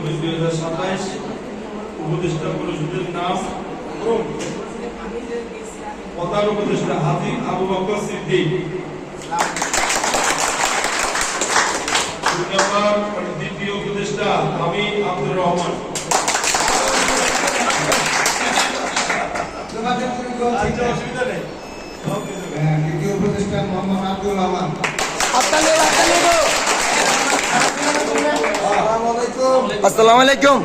চব্বিশ দুই হাজার সাতাইশ উপদেষ্টা পরিষদের নাম ক্রম প্রধান উপদেষ্টা হাজি আবু বকর সিদ্দিক। দ্বিতীয় উপদেষ্টা আমি আব্দুর রহমান। অসুবিধা নেই। দ্বিতীয় উপদেষ্টা মোহাম্মদ আব্দুল রহমান। আসসালামু আলাইকুম।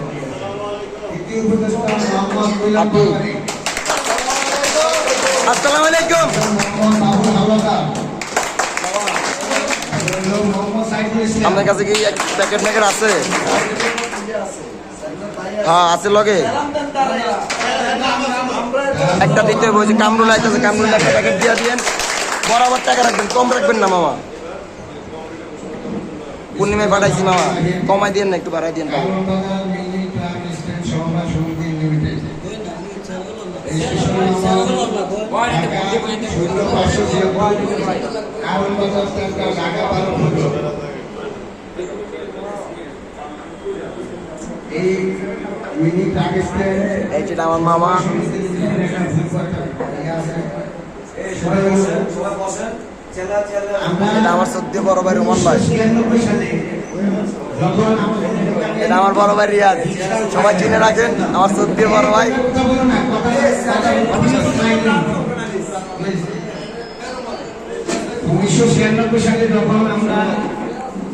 আসসালামু আলাইকুম। আপনার কাছে কি এক প্যাকেট ম্যাকেট আছে? হ্যাঁ আছে লগে। একটা দিতে হবে, ওই যে কামরুল আইতেছে কামরুল একটা প্যাকেট দিয়ে দিয়েন। বরাবর টাকা রাখবেন, কম রাখবেন না, মামা। পূর্ণিমায় পাঠাইছি মামা। কমাই দিয়েন না একটু বাড়াই পনেরো এই আমার মামা। এটা আমার সদ্য বড় ভাই রোমান ভাই। এটা আমার বড় ভাই রিয়াজ। সবাই চিনে রাখেন আমার সদ্য বড় ভাই। উনিশশো ছিয়ানব্বই সালে যখন আমরা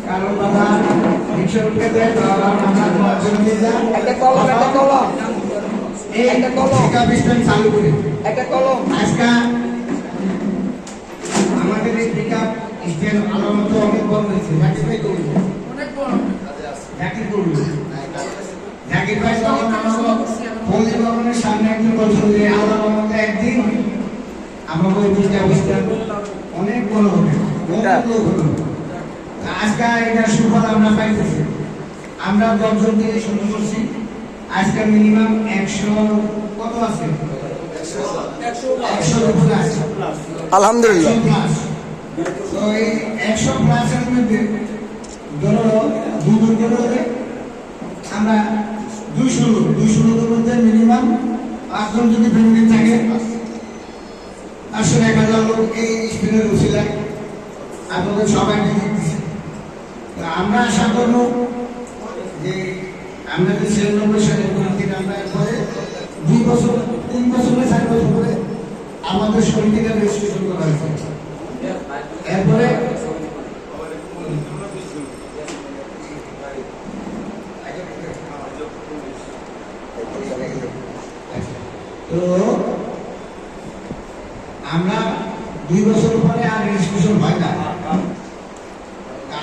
কারণ বাবা রিক্সা উঠে দেয় তখন আমরা দশজন একটা কলম একটা কলম। একটা কলম। চালু করি। একটা কলম। আজকে আমাদের এই পিক আপ স্ট্যান্ড আলোর মতো অনেক বড় হয়েছে। জাকির ভাই করুন জাকির করুন জাকির ভাই তখন আমাকে পল্লী ভবনের সামনে একদিন বলছিল যে আলোর মতো একদিন আমাকে ওই পিক আপ অনেক বড় হবে। অনেক বড় হবে। আজকে এটা সুফল আমরা পাইতেছি। আমরা দশজন থেকে শুরু করছি। আজকে মিনিমাম একশো কত আছে? একশো আছে আলহামদুলিল্লাহ। তো এই একশো প্লাসের মধ্যে ধরো করে হলে আমরা দুইশো লোক দুইশো লোকের মধ্যে মিনিমাম পাঁচজন যদি ফ্যামিলি থাকে, পাঁচশো এক হাজার লোক এই স্পিনের উচিলায় আপনাদের সবাইকে দিতেছে তো আমরা আশা করব যে আমরা যে ছিয়ানব্বই সালে থেকে আমরা এরপরে দুই বছর, তিন বছর চার বছর পরে আমাদের শরীরটিকে রেজিস্ট্রেশন করা হয়েছে। এরপরে তো আমরা দুই বছর পরে আর রেজিস্ট্রেশন হয় না।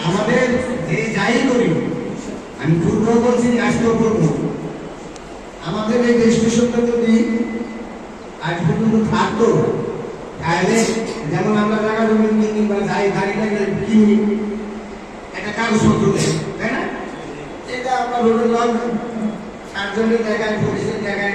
আমাদের যে যাই করি, আমি পূর্ব বলছি আজকেও করব আমাদের এই রেজিস্ট্রেশনটা যদি আজ পর্যন্ত থাকতো তাহলে যেমন আমরা জায়গা জমি কিনি বা যাই গাড়ি কিনি একটা কাগজপত্র দেয় তাই না? এটা রোডের লগ সাতজনের জায়গায় পুলিশের জায়গায়